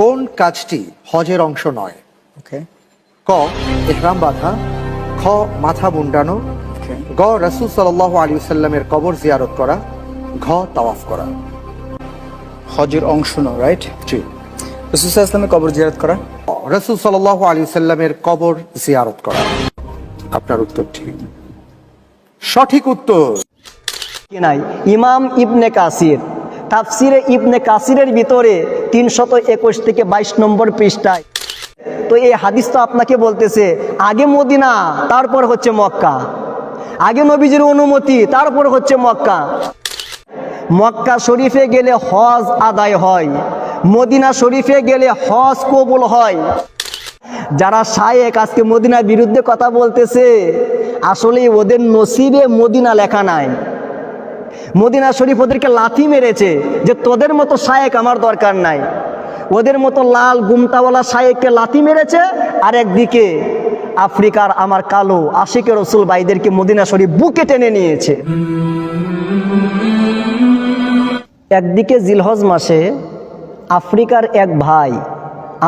কোন কাজটি হজের অংশ নয়? ওকে ক এহরাম বাঁধা খ মাথা মুন্ডানো গ রসুল সাল্লাহ আলী সাল্লামের কবর জিয়ারত করা ঘ তাওয়াফ করা। হজের অংশ নয় রাইট জি। রসুল ইসলামের কবর জিয়ারত করা? রসুল সাল্লাহ আলী সাল্লামের কবর জিয়ারত করা। আপনার উত্তর ঠিক। সঠিক উত্তর। নাই? ইমাম ইবনে কাসির। তাফসিরে ইবনে কাসিরের ভিতরে তিনশত একুশ থেকে বাইশ নম্বর পৃষ্ঠায়। তো এই হাদিস তো আপনাকে বলতেছে, আগে মদিনা, তারপর হচ্ছে মক্কা। আগে নবীজির অনুমতি, তারপর হচ্ছে মক্কা। মক্কা শরীফে গেলে হজ আদায় হয়, মদিনা শরীফে গেলে হজ কবুল হয়। যারা শায়েক আজকে মদিনার বিরুদ্ধে কথা বলতেছে আসলে ওদের নসিবে মদিনা লেখা নাই। মদিনা শরীফ ওদেরকে লাথি মেরেছে যে তোদের মতো শায়েক আমার দরকার নাই। ওদের মতো লাল গুমটাওয়ালা শায়েককে লাথি মেরেছে আর একদিকে আফ্রিকার আমার কালো আশিকের রসুল ভাইদেরকে মদিনা শরীফ বুকে টেনে নিয়েছে। একদিকে জিলহজ মাসে আফ্রিকার এক ভাই,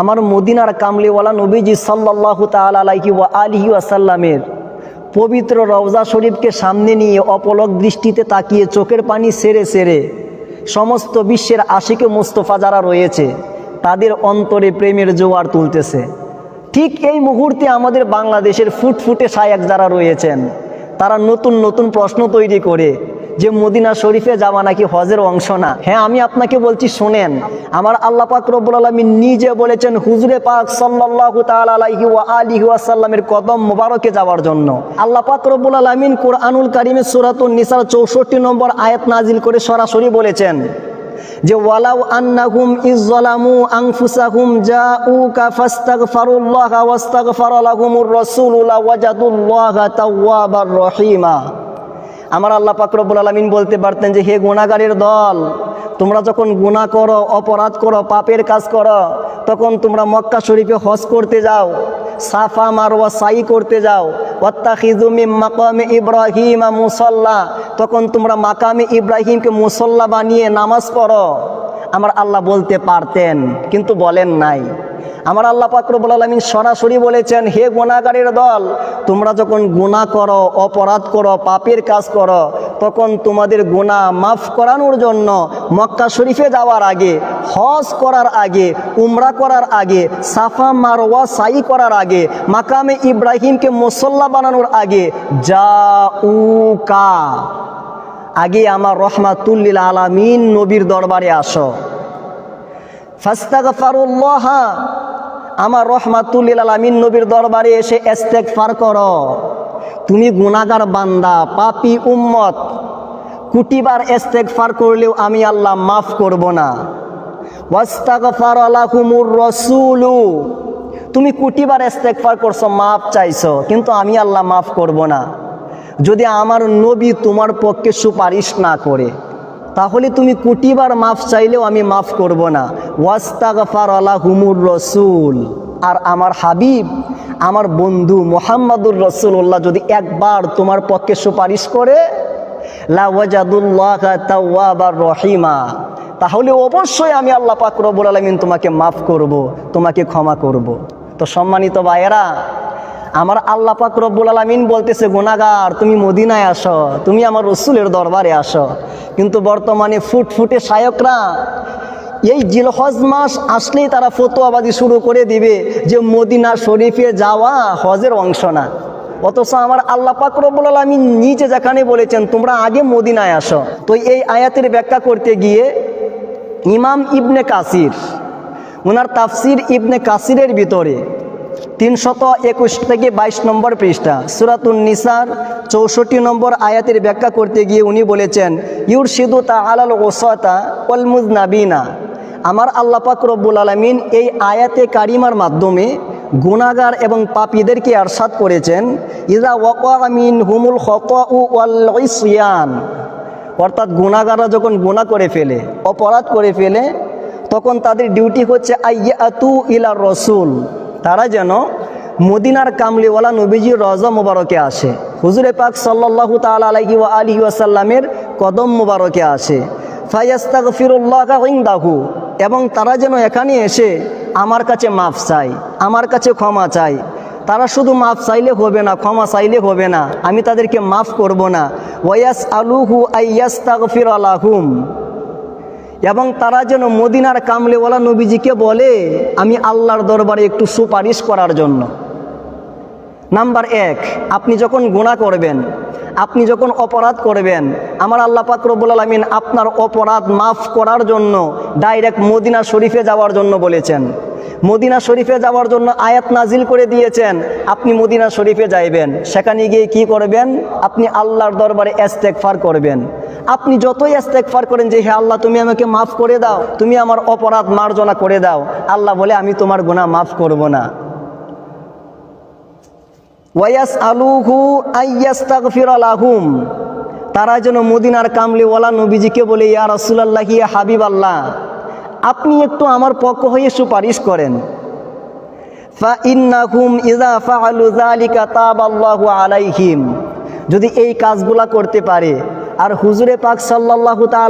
আমার মদিনার কামলিওয়ালা নবীজি সাল্লাহ তাল আলাইহি ওয়া আলিহি ওয়াসাল্লামের পবিত্র রওজা শরীফকে সামনে নিয়ে অপলক দৃষ্টিতে তাকিয়ে চোখের পানি সেরে সেরে সমস্ত বিশ্বের আশিকে মোস্তফা যারা রয়েছে, তাদের অন্তরে প্রেমের জোয়ার তুলতেছে। ঠিক এই মুহূর্তে আমাদের বাংলাদেশের ফুটফুটে সায়াক যারা রয়েছেন, তারা নতুন নতুন প্রশ্ন তৈরি করে যে মদিনা শরীফে যাওয়া নাকি হজের অংশ না। হ্যাঁ আমি আপনাকে বলছি, শোনেন, আমার আল্লাহ পাক রব্বুল আলমী নিজে বলেছেন, হুজুরে পাক আলাইহি ওয়া আলিহি ওয়াসাল্লামের কদম মোবারকে যাওয়ার জন্য। আল্লাহ পাক রব্বুল আলামিন কোরআনুল কারিমে সূরাতুন নিসার 64 নম্বর আয়াত নাজিল করে সরাসরি বলেছেন যে, ওয়ালাউ আন্নাহুম ইজ্জালামু আনফুসাহুম জাউকা ফাস্তাগফিরুল্লাহ ওয়াস্তাগফারা লাহুমুর রাসূলু লাওয়াজাদুল্লাহা তাওয়াবার রহিমা। আমার আল্লাহ পাকরবুল আলমিন বলতে পারতেন যে, হে গুণাগারের দল, তোমরা যখন গুণা করো, অপরাধ করো, পাপের কাজ করো, তখন তোমরা মক্কা শরীফে হজ করতে যাও, সাফা মারোয়া সাই করতে যাও ওয়াত্তাখিজুমি মাকামে ইব্রাহিম মুসল্লা, তখন তোমরা মাকামে ইব্রাহিমকে মুসল্লা বানিয়ে নামাজ পড়ো। আমার আল্লাহ বলতে পারতেন, কিন্তু বলেন নাই। আমার আল্লাহ পাকরবুল আলমিন সরাসরি বলেছেন, হে গুণাগারের দল, তোমরা যখন গুণা করো, অপরাধ করো, পাপের কাজ করো, তখন তোমাদের গুণা মাফ করানোর জন্য মক্কা শরীফে যাওয়ার আগে, হজ করার আগে, উমরা করার আগে, সাফা, মারওয়া সাই করার আগে, মাকামে ইব্রাহিমকে মুসল্লা বানানোর আগে যা উকা আগে আমার রহমাতুল্লিল আলামিন নবীর দরবারে আসো। ফাস্তাগফারুল্লাহ, আমার রহমাতুল্লিল আলামিন নবীর দরবারে এসে ইস্তেগফার করো। তুমি গুনাহগার বান্দা, পাপি উম্মত। কুটিবার ইস্তেগফার করলেও আমি আল্লাহ মাফ করব না। ওয়াস্তাগফার লাকুমুর রাসূলু, তুমি কুটিবার ইস্তেগফার করছ, মাফ চাইছো, কিন্তু আমি আল্লাহ মাফ করব না। যদি আমার নবী তোমার পক্ষে সুপারিশ না করে, তাহলে তুমি কুটিবার মাফ চাইলেও আমি মাফ করব না। ওয়াস্তাগফার আলাহুমুর রসুল। আর আমার হাবিব, আমার বন্ধু মোহাম্মদুর রসুল্লাহ যদি একবার তোমার পক্ষে সুপারিশ করে রহিমা, তাহলে অবশ্যই আমি আল্লাহ পাক রব্বুল আলামিন তোমাকে মাফ করব, তোমাকে ক্ষমা করব। তো সম্মানিত ভাইয়েরা আমার আল্লাহ পাক রব্বুল আলামিন বলতেছে গোনাগার তুমি মদিনায় আসো, তুমি আমার রসুলের দরবারে আসো। কিন্তু বর্তমানে ফুটফুটে শায়করা এই জিলহজ মাস আসলেই তারা ফতোয়াবাজি শুরু করে দিবে যে মদিনা শরীফে যাওয়া হজের অংশ না। অথচ আমার আল্লাহ পাক রব্বুল আলামিন নিচে যেখানে বলেছেন, তোমরা আগে মদিনায় আসো। তো এই আয়াতের ব্যাখ্যা করতে গিয়ে ইমাম ইবনে কাসির ওনার তাফসির ইবনে কাসিরের ভিতরে তিনশত একুশ থেকে বাইশ নম্বর পৃষ্ঠা। সুরাতুন নিসার, চৌষট্টি নম্বর আয়াতের ব্যাখ্যা করতে গিয়ে উনি বলেছেন ইউর সিদু তা আলাল ওসতা অলমুজ নাবিনা আমার আল্লাহ পাক রব্বুল আলমিন এই আয়াতে কারিমার মাধ্যমে গুণাগার এবং পাপীদেরকে আরশাদ করেছেন ইজা ওয়াকামিন হুমুল হক হকিয়ান অর্থাৎ গুণাগাররা যখন গুণা করে ফেলে, অপরাধ করে ফেলে, তখন তাদের ডিউটি হচ্ছে আইয়াতু ইলা রসুল। তারা যেন মদিনার কামলিওয়ালা নবীজির রজা মোবারকে আসে। হুজুরে পাক সাল্লাল্লাহু তাআলা আলাইহি ওয়া আলিহি ওয়াসাল্লামের কদম মোবারকে আসে। ফায়াস্তাগফিরুল্লাহ ইনদাহু, এবং তারা যেন এখানে এসে আমার কাছে মাফ চাই আমার কাছে ক্ষমা চাই তারা শুধু মাফ চাইলে হবে না, ক্ষমা চাইলে হবে না, আমি তাদেরকে মাফ করব না। ওয়াস আলুহু আইয়াস তাগফির আলাহুম এবং তারা যেন মদিনার কামলেওয়ালা নবীজিকে বলে, আমি আল্লাহর দরবারে একটু সুপারিশ করার জন্য। নাম্বার এক, আপনি যখন গুণা করবেন, আপনি যখন অপরাধ করবেন, আমার আল্লাহ পাক রব্বুল আলমিন আপনার অপরাধ মাফ করার জন্য ডাইরেক্ট মদিনা শরীফে যাওয়ার জন্য বলেছেন। মদিনা শরীফে যাওয়ার জন্য আয়াত নাজিল করে দিয়েছেন, আপনি মদিনা শরীফে যাইবেন। সেখানে গিয়ে কি করবেন? আপনি আল্লাহর দরবারে এস্তেকফার করবেন। আপনি যতই এস্তেকফার করেন যে, হে আল্লাহ, তুমি আমাকে মাফ করে দাও, তুমি আমার অপরাধ মার্জনা করে দাও। আল্লাহ বলে, আমি তোমার গোনা মাফ করব না। ওয়াস আলুহু আইয়াস্তাগফির আলাহুম তারা যেন মদিনার ওলা নবীজিকে বলে, ইয়া রাসূলুল্লাহ, ইয়া হাবিব আল্লাহ আপনি একটু আমার পক্ষ হয়ে সুপারিশ করেন। তাবাল্লাহু আলাইহিম। যদি এই কাজগুলা করতে পারে আর হুজুরে পাক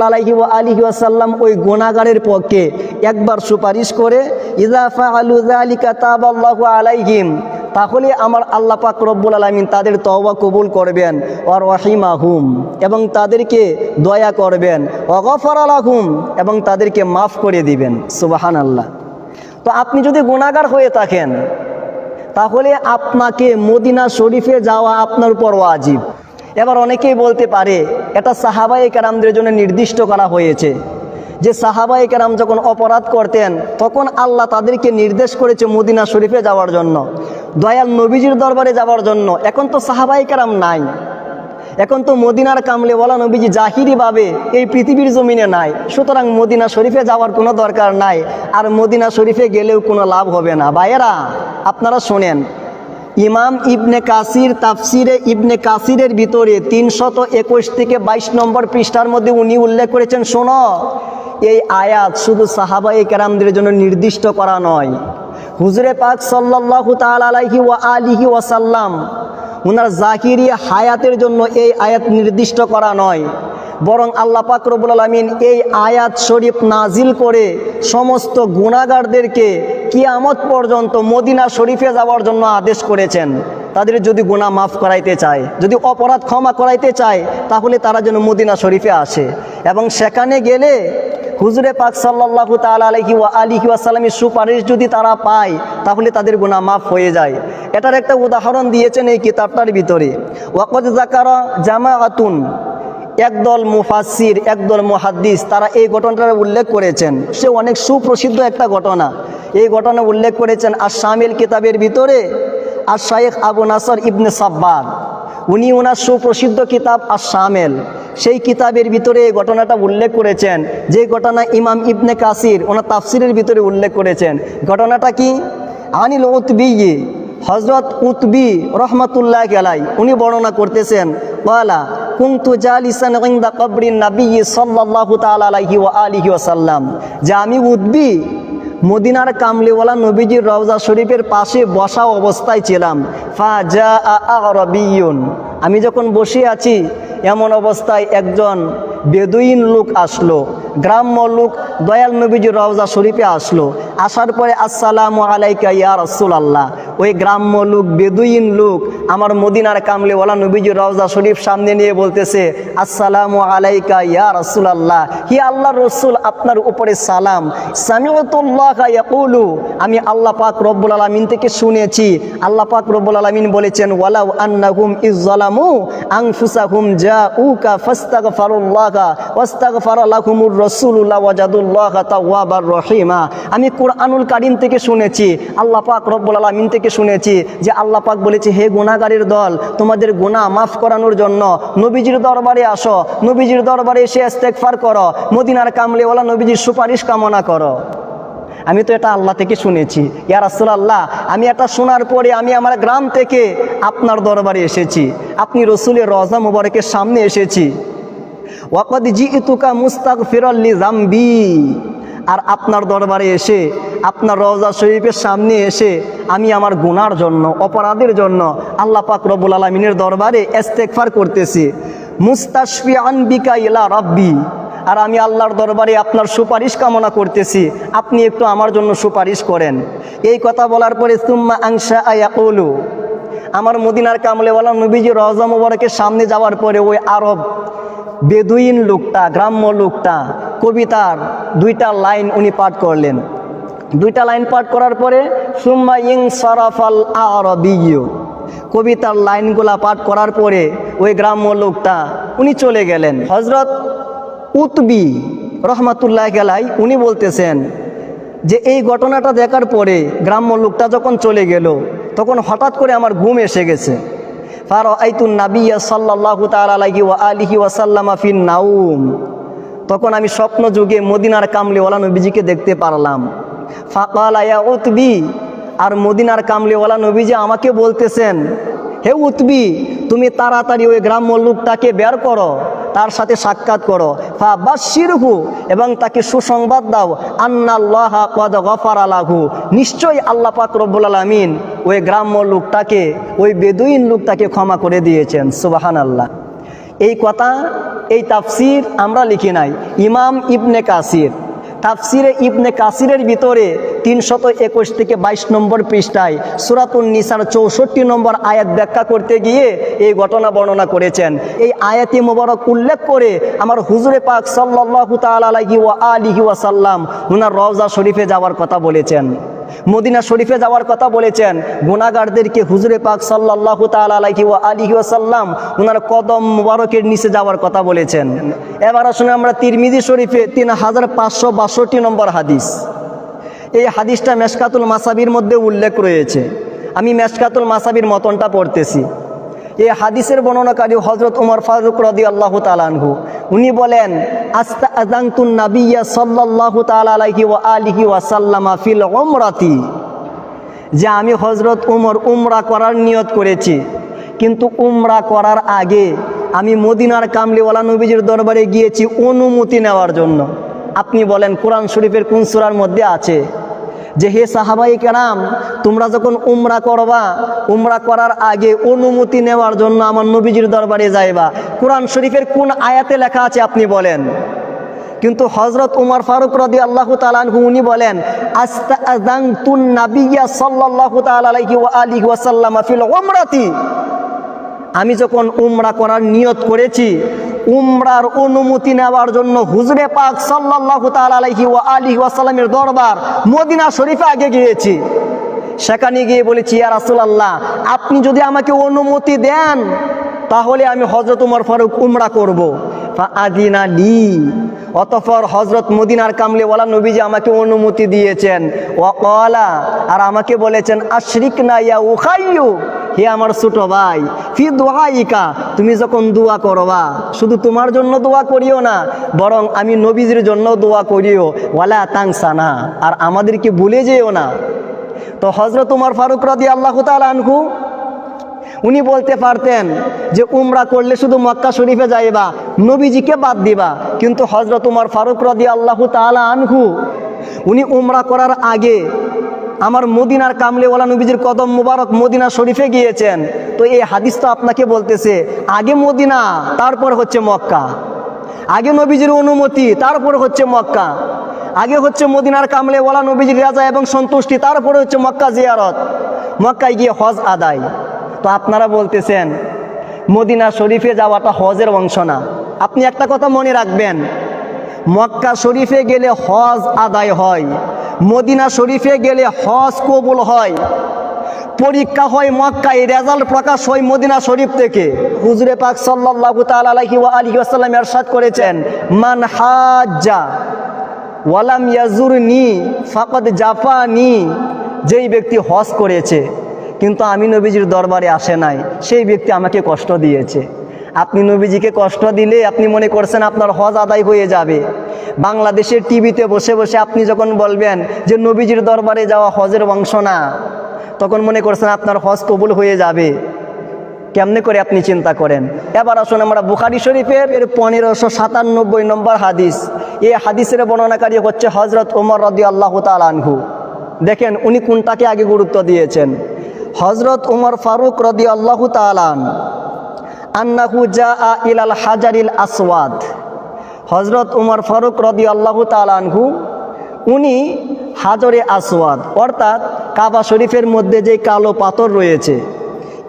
আলাইহি ওয়া আলিহি ওয়াসাল্লাম ওই গোনাগারের পক্ষে একবার সুপারিশ করে, ইযা ফাআলু যালিকা তাবাল্লাহু আলাইহিম তাহলে আমার আল্লাহ পাক রব্বুল আলমিন তাদের তওবা কবুল করবেন। ও রহিমাহুম এবং তাদেরকে দয়া করবেন। অগফর আলাহুম এবং তাদেরকে মাফ করে দিবেন। সুবাহান আল্লাহ তো আপনি যদি গুণাগার হয়ে থাকেন, তাহলে আপনাকে মদিনা শরীফে যাওয়া আপনার উপর ওয়াজিব। এবার অনেকেই বলতে পারে, এটা সাহাবাই কেরামদের জন্য নির্দিষ্ট করা হয়েছে। যে সাহাবাই কেরাম যখন অপরাধ করতেন, তখন আল্লাহ তাদেরকে নির্দেশ করেছে মদিনা শরীফে যাওয়ার জন্য, দয়াল নবীজির দরবারে যাওয়ার জন্য। এখন তো সাহাবাই কেরাম নাই। এখন তো মদিনার কামলে বলা নবীজি জাহিরিভাবে এই পৃথিবীর জমিনে নাই। সুতরাং মদিনা শরীফে যাওয়ার কোনো দরকার নাই। আর মদিনা শরীফে গেলেও কোনো লাভ হবে না। ভাইয়েরা, আপনারা শোনেন ইমাম ইবনে কাসির তাফসিরে ইবনে কাসিরের ভিতরে তিনশত একুশ থেকে বাইশ নম্বর পৃষ্ঠার মধ্যে উনি উল্লেখ করেছেন, শোনো, এই আয়াত শুধু সাহাবাই কেরামদের জন্য নির্দিষ্ট করা নয়। হুজুরে পাক সাল্লাল্লাহু তাআলা আলাইহি ওয়া আলিহি ওয়াসাল্লাম ওনার জাকিরি হায়াতের জন্য এই আয়াত নির্দিষ্ট করা নয়। বরং আল্লাহ পাক রব্বুল আলামিন এই আয়াত শরীফ নাজিল করে সমস্ত গুণাগারদেরকে কিয়ামত পর্যন্ত মদিনা শরীফে যাওয়ার জন্য আদেশ করেছেন। তাদের যদি গুণা মাফ করাইতে চায়, যদি অপরাধ ক্ষমা করাইতে চায়, তাহলে তারা যেন মদিনা শরীফে আসে। এবং সেখানে গেলে হুজুরে পাক সাল্লাল্লাহু তাআলা আলাইহি ওয়া আলিহি ওয়াসাল্লামের সুপারিশ যদি তারা পায়, তাহলে তাদের গুণা মাফ হয়ে যায়। এটার একটা উদাহরণ দিয়েছেন এই কিতাবটার ভিতরে। ওয়াকদ জাকারা জামাআতুন একদল মুফাসির একদল মুহাদ্দিস, তারা এই ঘটনাটা উল্লেখ করেছেন। সে অনেক সুপ্রসিদ্ধ একটা ঘটনা। এই ঘটনা উল্লেখ করেছেন আর শামিল কিতাবের ভিতরে আর শায়েখ আবু নাসর ইবনে সাব্বার উনি ওনার সুপ্রসিদ্ধ কিতাব আর শামেল সেই কিতাবের ভিতরে এই ঘটনাটা উল্লেখ করেছেন। যে ঘটনা ইমাম ইবনে কাসির ওনার তাফসিরের ভিতরে উল্লেখ করেছেন। ঘটনাটা কি? আনিল উতবি হজরত উতবি রহমতুল্লাহ গেলাই উনি বর্ণনা করতেছেন ওয়ালা কুন্তু জালিসান ইনদা কবরিন নবী সাল্লাল্লাহু তাআলা আলাইহি ওয়া আলিহি ওয়াসাল্লাম। যে আমি উদ্বি, মদিনার কামলিওয়ালা নবীজির রওজা শরীফের পাশে বসা অবস্থায় ছিলাম। ফা জা আরবিয়ুন আমি যখন বসে আছি, এমন অবস্থায় একজন বেদুইন লোক আসলো। গ্রাম্য লোক দয়াল নবীজির রওজা শরীফে আসলো। আসার পরে, আসসালামু আলাইকা ইয়া রসুল আল্লাহ ওই গ্রাম্য লোক, বেদুইন লোক, আমার মদিনার কামলে ওলা নবীজির রওজা শরীফ সামনে নিয়ে বলতেছে, আসসালামু আলাইকা ইয়া রসুল আল্লাহ হি আল্লাহ রসুল, আপনার উপরে সালাম। সামিউতুল্লাহ আমি আল্লাহ পাক রব্বুল আলামিন থেকে শুনেছি। আল্লাহ পাক রব্বুল আলামিন বলেছেন, ওয়ালাউ আন্নাহুম ইজ্জালামু আনফুসাহুম জাউকা ফাস্তাগফিরুল্লাহ, ওয়াস্তাগফার লাহুমুর রাসূলুল্লাহ ওয়াজাদুল্লাহ তাওয়াবার রহিমা। আমি কোরআনুল কারিম থেকে শুনেছি, আল্লাহ পাক রব্বুল আলামিন থেকে শুনেছি যে আল্লাহ পাক বলেছে, হে গুনাহগারের দল, তোমাদের গুনাহ মাফ করানোর জন্য নবীজির দরবারে আসো, নবীজির দরবারে এসে ইস্তেগফার করো, মদিনার কামলিওয়ালা নবীজির সুপারিশ কামনা করো। আমি তো এটা আল্লাহ থেকে শুনেছি। ইয়া রাসূলুল্লাহ, আমি এটা শোনার পরে আমি আমার গ্রাম থেকে আপনার দরবারে এসেছি। আপনি রসুলের রজা মুবারকের সামনে এসেছি। ওয়াকদ জি ইতুকা মুস্তাক ফিরল্লি জাম্বি আর আপনার দরবারে এসে, আপনার রওজা শরীফের সামনে এসে আমি আমার গুনার জন্য, অপরাধের জন্য আল্লাহ পাক রব্বুল আলমিনের দরবারে এস্তেকফার করতেছি। মুস্তাশফি আনবিকা ইলা রব্বি। আর আমি আল্লাহর দরবারে আপনার সুপারিশ কামনা করতেছি, আপনি একটু আমার জন্য সুপারিশ করেন। এই কথা বলার পরে, সুম্মা আংসা আয়াকুলু আমার মদিনার কামলেওয়ালা নবীজি রজা মুবারকের সামনে যাওয়ার পরে ওই আরব বেদুইন লোকটা, গ্রাম্য লোকটা, কবিতার দুইটা লাইন উনি পাঠ করলেন। দুইটা লাইন পাঠ করার পরে, সুম্মা ইং সরাফাল আরবিয় কবিতার লাইনগুলা পাঠ করার পরে, ওই গ্রাম্য লোকটা, উনি চলে গেলেন। হজরত উতবি রহমাতুল্লাহ গেলাই উনি বলতেছেন যে, এই ঘটনাটা দেখার পরে গ্রাম্য লোকটা যখন চলে গেল, তখন হঠাৎ করে আমার ঘুম এসে গেছে। ওয়া নাউম। তখন আমি স্বপ্ন যুগে মদিনার কামলিওয়ালা নবীজিকে দেখতে পারলাম। উতবি। আর মদিনার কামলিওয়ালা নবীজি আমাকে বলতেছেন, হে উতবি, তুমি তাড়াতাড়ি ওই গ্রাম্য লোকটাকে বের করো। তার সাথে সাক্ষাৎ করো। ফা বাসিরহু এবং তাকে সুসংবাদ দাও, আন্নাল্লাহ কদ গফার আলাহু নিশ্চয়ই আল্লাহ পাক রব্বুল আলমিন ওই গ্রাম্য লোকটাকে, ওই বেদুইন লোকটাকে ক্ষমা করে দিয়েছেন। সুবাহান আল্লাহ এই কথা, এই তাফসির আমরা লিখি নাই। ইমাম ইবনে কাসির তাফসিরে ইবনে কাসিরের ভিতরে তিনশত একুশ থেকে বাইশ নম্বর পৃষ্ঠায় সুরাতুন নিসার চৌষট্টি নম্বর আয়াত ব্যাখ্যা করতে গিয়ে এই ঘটনা বর্ণনা করেছেন। এই আয়াতি মোবারক উল্লেখ করে আমার হুজুরে পাক সাল্লাহু তালি ওয়া আলিহি ওয়াসাল্লাম উনার রওজা শরীফে যাওয়ার কথা বলেছেন। মদিনা শরীফে যাওয়ার কথা বলেছেন গুণাগারদেরকে হুজুরে পাক সাল্লাহ তালাহি ও আলিহি ওয়াসাল্লাম ওনার কদম মুবারকের নিচে যাওয়ার কথা বলেছেন। এবার আসলে আমরা তিরমিজি শরীফে তিন হাজার পাঁচশো বাষট্টি নম্বর হাদিস। এই হাদিসটা মেসকাতুল মাসাবির মধ্যে উল্লেখ রয়েছে। আমি মেসকাতুল মাসাবির মতনটা পড়তেছি। এই হাদিসের বর্ণনাকারী হজরত উমর ফারুক রদি আল্লাহ তালানহু উনি বলেন আস্তা আজাংতুন নাবিয়া সাল্লাল্লাহু তাআলা আলাইহি ওয়া আলিহি ওয়াসাল্লামা ফিল উমরাতি। যে আমি হজরত উমর উমরা করার নিয়ত করেছি, কিন্তু উমরা করার আগে আমি মদিনার কামলিওয়ালা নবীজির দরবারে গিয়েছি অনুমতি নেওয়ার জন্য। আপনি বলেন, কোরআন শরীফের কোন সূরার মধ্যে আছে? যে হে সাহাবাই কেরাম, তোমরা যখন উমরা করবা, উমরা করার আগে অনুমতি নেওয়ার জন্য আমার নবীজির দরবারে যাইবা। কোরআন শরীফের কোন আয়াতে লেখা আছে আপনি বলেন? কিন্তু হজরত উমর ফারুক রদি আল্লাহ তালানহু উনি বলেন আমি যখন উমরা করার নিয়ত করেছি উমরার অনুমতি নেওয়ার জন্য হুজরে পাক সাল্লাল্লাহু তাআলা আলাইহি ওয়া আলিহি ওয়াসাল্লামের দরবার মদিনা শরীফে আগে গিয়েছি। সেখানে গিয়ে বলেছি, ইয়া রাসূলুল্লাহ, আপনি যদি আমাকে অনুমতি দেন, তাহলে আমি হজরত উমর ফারুক উমরা করব। আদিনা লি। অতঃপর হজরত মদিনার কামলেওয়ালা নবীজি আমাকে অনুমতি দিয়েছেন। ও আর আমাকে বলেছেন আশরিক না ইয়া উখাইয়ু। হে আমার ছোট ভাই, ফি দোয়াইকা তুমি যখন দোয়া করবা, শুধু তোমার জন্য দোয়া করিও না, বরং আমি নবীজির জন্য দোয়া করিও। ওয়ালা তাংসানা, আর আমাদেরকে ভুলে যেও না। তো হজরত উমর ফারুক রাদি আল্লাহ আনহু, উনি বলতে পারতেন যে উমরা করলে শুধু মক্কা শরীফে যাইবা, নবীজিকে বাদ দিবা। কিন্তু হজরত উমর ফারুক রদি আল্লাহ তালা আনহু, উনি উমরা করার আগে আমার মদিনার কামলেওয়ালা নবীজির কদম মুবারক মদিনা শরীফে গিয়েছেন। তো এই হাদিস তো আপনাকে বলতেছে, আগে মদিনা, তারপর হচ্ছে মক্কা। আগে নবীজির অনুমতি, তারপর হচ্ছে মক্কা। আগে হচ্ছে মদিনার কামলেওয়ালা নবীজির রাজা এবং সন্তুষ্টি, তারপরে হচ্ছে মক্কা জিয়ারত। মক্কায় গিয়ে হজ আদায়। তো আপনারা বলতেছেন, মদিনা শরীফে যাওয়াটা হজের অংশ না। আপনি একটা কথা মনে রাখবেন, মক্কা শরীফে গেলে হজ আদায় হয়। মদিনা শরীফে গেলে হজ কবুল হয়। পরীক্ষা হয় মক্কায়, রেজাল্ট প্রকাশ হয় মদিনা শরীফ থেকে। হুজুরে পাক তাআলা আলাইহি ওয়া আলিহি ওয়াসাল্লাম ইরশাদ করেছেন, মান হাজ্জা ওয়ালাম ইয়াজুরনি ফাকাদ জাফানি। যেই ব্যক্তি হজ করেছে, কিন্তু আমি নবীজির দরবারে আসে নাই, সেই ব্যক্তি আমাকে কষ্ট দিয়েছে। আপনি নবীজিকে কষ্ট দিলে আপনি মনে করছেন আপনার হজ আদায় হয়ে যাবে। বাংলাদেশের টিভিতে বসে বসে আপনি যখন বলবেন যে নবীজির দরবারে যাওয়া হজের অংশ না, তখন মনে করছেন আপনার হজ কবুল হয়ে যাবে। কেমনে করে আপনি চিন্তা করেন? এবার আসুন আমরা বুখারি শরীফের এর পনেরোশো সাতানব্বই নম্বর হাদিস। এই হাদিসের বর্ণনাকারী হচ্ছে হজরত ওমর রদি আল্লাহ আনহু। দেখেন, উনি কোনটাকে আগে গুরুত্ব দিয়েছেন? হজরত উমর ফারুক রদি আল্লাহ তালান আন্নাহু জা ইলাল হাজারিল আসওয়াদ। হজরত উমর ফারুক রদি আল্লাহ তালানহু উনি হাজরে আসওয়াদ, অর্থাৎ কাবা শরীফের মধ্যে যে কালো পাথর রয়েছে,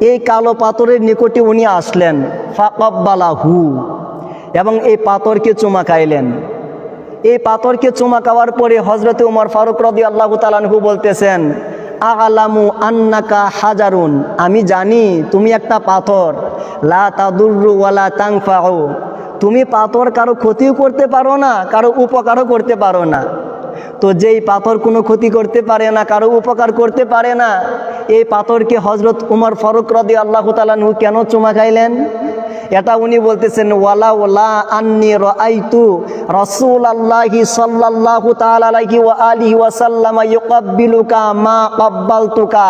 এই কালো পাথরের নিকটে উনি আসলেন, ফাকব্বালাহু, এবং এই পাথরকে চুমা খাইলেন। এই পাথরকে চুমা খাওয়ার পরে হজরত উমর ফারুক রদি আল্লাহ তালানহু বলতেছেন, আলামু আন্নাকা হাজারুন, আমি জানি তুমি একটা পাথর, লা তাদুরু ওয়ালা তাংফাও তুমি পাথর কারও ক্ষতিও করতে পারো না কারও উপকারও করতে পারো না। তো যেই পাথর কোনো ক্ষতি করতে পারে না, কারও উপকার করতে পারে না, এই পাথরকে হজরত উমর ফারুক রদি আল্লাহ তালানহু কেন চুমা খাইলেন? এটা উনি বলতেছেন, ওয়ালা ওলা আন্নি রাইতু রাসূল আল্লাহি সাল্লাল্লাহু তাআলা আলাইহি ওয়া আলিহি ওয়া সাল্লাম ইউকাব্বিলুকা মা কাব্বালতুকা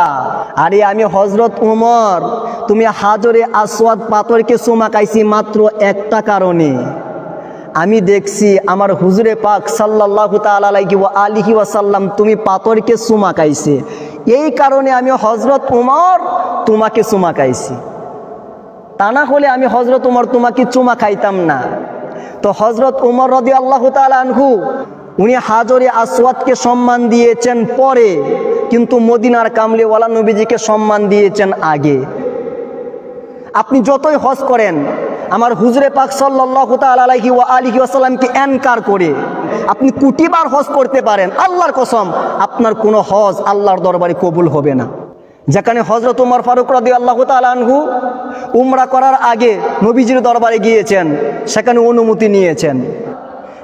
আরে আমি হযরত উমর, তুমি হাজরে আসওয়াদ পাথরকে চুমা খাইছি মাত্র একটা কারণে। আমি দেখছি আমার হুজুরে পাক তাআলা আলাইহি ওয়া আলিহি ওয়া সাল্লাম তুমি পাথরকে চুমা খাইছে। এই কারণে আমি হজরত উমর তোমাকে চুমা খাইছি। তা না হলে আমি হজরত উমর তোমাকে চুমা খাইতাম না। তো হজরত উমর রদি আল্লাহ আনহু, উনি হাজরে আসওয়াদকে সম্মান দিয়েছেন পরে, কিন্তু মদিনার কামলিওয়ালা নবীজিকে সম্মান দিয়েছেন আগে। আপনি যতই হজ করেন আমার হুজরে পাক সাল্লাহ আলাইহি ওয়া আলিহি এনকার করে আপনি কুটিবার হজ করতে পারেন, আল্লাহর কসম, আপনার কোনো হজ আল্লাহর দরবারে কবুল হবে না। যেখানে হজরত উমর ফারুক রাদি আল্লাহ আনহু উমরা করার আগে নবীজির দরবারে গিয়েছেন, সেখানে অনুমতি নিয়েছেন।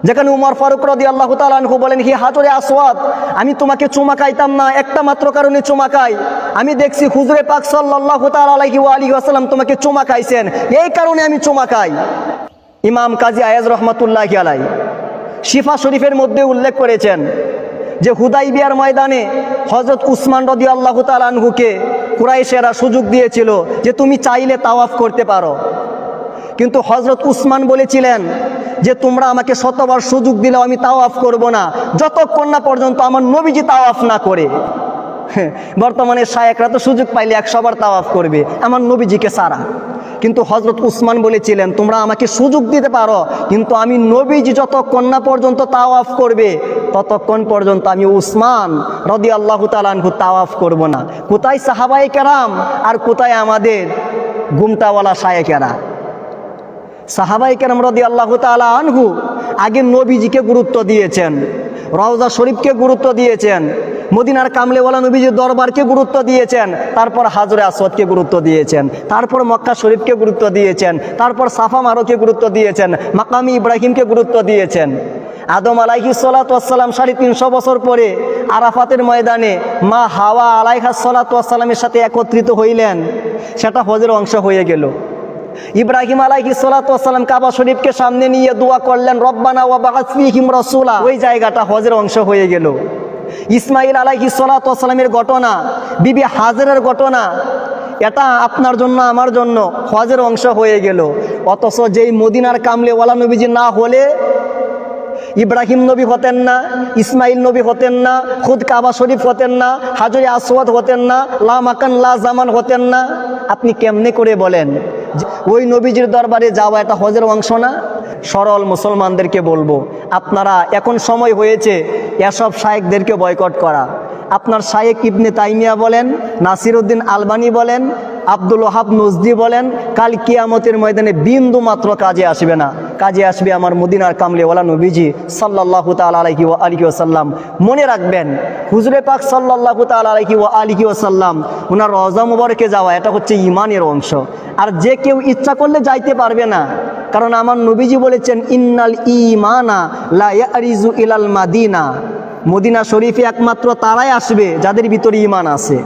যেখানে উমর ফারুক রদি আল্লাহ আনহু বলেন, হি হাজরে আসওয়াদ, আমি তোমাকে চুমা খাইতাম না, একটা মাত্র কারণে চুমা খাই। আমি দেখছি হুজরে পাক সাল্লাহ আলাইহি ওয়া আলিহি তোমাকে চুমা খাইছেন, এই কারণে আমি চুমা খাই। ইমাম কাজী আয়াজ রহমাতুল্লাহ আলাই শিফা শরীফের মধ্যে উল্লেখ করেছেন যে হুদাই বিয়ার ময়দানে হজরত উসমান রদি আল্লাহ আনহুকে কুরাইশেরা সুযোগ দিয়েছিল যে, তুমি চাইলে তাওয়াফ করতে পারো। কিন্তু হজরত উসমান বলেছিলেন যে, তোমরা আমাকে শতবার সুযোগ দিলেও আমি তাওয়াফ করব না। যতক্ষণ না পর্যন্ত আমার নবীজি তাওয়াফ না করে। বর্তমানে শায়েকরা তো সুযোগ পাইলে একশোবার তাওয়াফ করবে, আমার নবীজিকে সারা কিন্তু হজরত উসমান বলেছিলেন, তোমরা আমাকে সুযোগ দিতে পারো, কিন্তু আমি নবীজি যতক্ষণ না পর্যন্ত তাওয়াফ করবে, ততক্ষণ পর্যন্ত আমি উসমান রদি আল্লাহ তালানহু তাওয়াফ করব না। কোথায় সাহাবাই কেরাম আর কোথায় আমাদের গুমটাওয়ালা শায়েকেরা? সাহাবাই কেরাম রদি আল্লাহ তালা আনহু আগে নবীজিকে গুরুত্ব দিয়েছেন, রওজা শরীফকে গুরুত্ব দিয়েছেন, মদিনার কামলেওয়ালা নবীজির দরবারকে গুরুত্ব দিয়েছেন, তারপর হাজরে আসওয়াদকে গুরুত্ব দিয়েছেন, তারপর মক্কা শরীফকে গুরুত্ব দিয়েছেন, তারপর সাফা মারোকে গুরুত্ব দিয়েছেন, মাকামি ইব্রাহিমকে গুরুত্ব দিয়েছেন। আদম আলাইহি সালাতাম সাড়ে তিনশো বছর পরে আরাফাতের ময়দানে মা হাওয়া আলাইহা সালাতামের সাথে একত্রিত হইলেন, সেটা হজের অংশ হয়ে গেল। ইব্রাহিম আলাইহি সালাতাম কাবা শরীফকে সামনে নিয়ে দোয়া করলেন, রব্বানা ও বাহিম রসুলা। ওই জায়গাটা হজের অংশ হয়ে গেল। ইসমাইল আলাইহি সালাতামের ঘটনা, বিবি হাজারের ঘটনা, এটা আপনার জন্য, আমার জন্য হজের অংশ হয়ে গেল। অথচ যেই মদিনার কামলে ওয়ালা নবীজি না হলে ইব্রাহিম নবী হতেন না, ইসমাইল নবী হতেন না, খুদ কাবা শরীফ হতেন না, হাজরে আসওয়াদ হতেন না, লা মাকান, লা জামান হতেন না। আপনি কেমনে করে বলেন ওই নবীজির দরবারে যাওয়া এটা হজের অংশ না? সরল মুসলমানদেরকে বলব, আপনারা এখন সময় হয়েছে এসব শায়েকদেরকে বয়কট করা। আপনার শায়েক ইবনে তাইমিয়া বলেন, নাসিরউদ্দিন আলবানি বলেন আব্দুল ওহাব নজদি বলেন, কাল কিয়ামতের ময়দানে বিন্দু মাত্র কাজে আসবে না। কাজে আসবে আমার মদিনার কামলেওয়ালা নবীজি সাল্লাল্লাহু তাআলা আলাইহি ওয়া আলিহি ওয়াসাল্লাম। মনে রাখবেন, হুজুরে পাক সাল্লাল্লাহু তাআলা আলাইহি ওয়া আলিহি ওয়াসাল্লাম ওনার রওজা মুবারকে যাওয়া, এটা হচ্ছে ইমানের অংশ। আর যে কেউ ইচ্ছা করলে যাইতে পারবে না। কারণ আমার নবীজি বলেছেন, ইন্নাল ইমানা লা ইয়ারিজু ইলাল মাদিনা। মদিনা শরীফে একমাত্র তারাই আসবে যাদের ভিতরে ইমান আছে।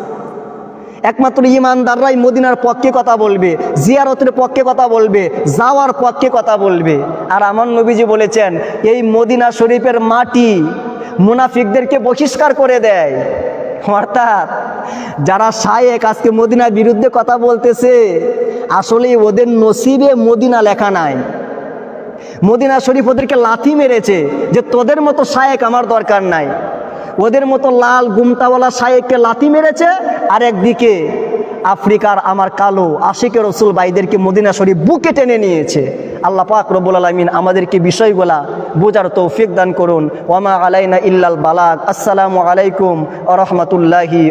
একমাত্র ইমানদাররাই মদিনার পক্ষে কথা বলবে, জিয়ারতের পক্ষে কথা বলবে, যাওয়ার পক্ষে কথা বলবে। আর আমার নবীজি বলেছেন, এই মদিনা শরীফের মাটি মুনাফিকদেরকে বহিষ্কার করে দেয়। অর্থাৎ যারা শায়েক আজকে মদিনার বিরুদ্ধে কথা বলতেছে আসলে ওদের নসিবে মদিনা লেখা নাই। মদিনা শরীফ ওদেরকে লাথি মেরেছে যে তোদের মতো শায়েক আমার দরকার নাই। ওদের মতো লাল গুমতাওয়ালা শায়েককে লাতি মেরেছে, আর একদিকে আফ্রিকার আমার কালো আশিকে রসুল ভাইদেরকে মদিনা শরীফ বুকে টেনে নিয়েছে। আল্লাহ পাক রব্বুল আলমিন আমাদেরকে বিষয়গুলা বোঝার তৌফিক দান করুন। ওয়ামা আলাইনা ইল্লাল বালাক আসসালামু আলাইকুম আ রহমতুল্লাহি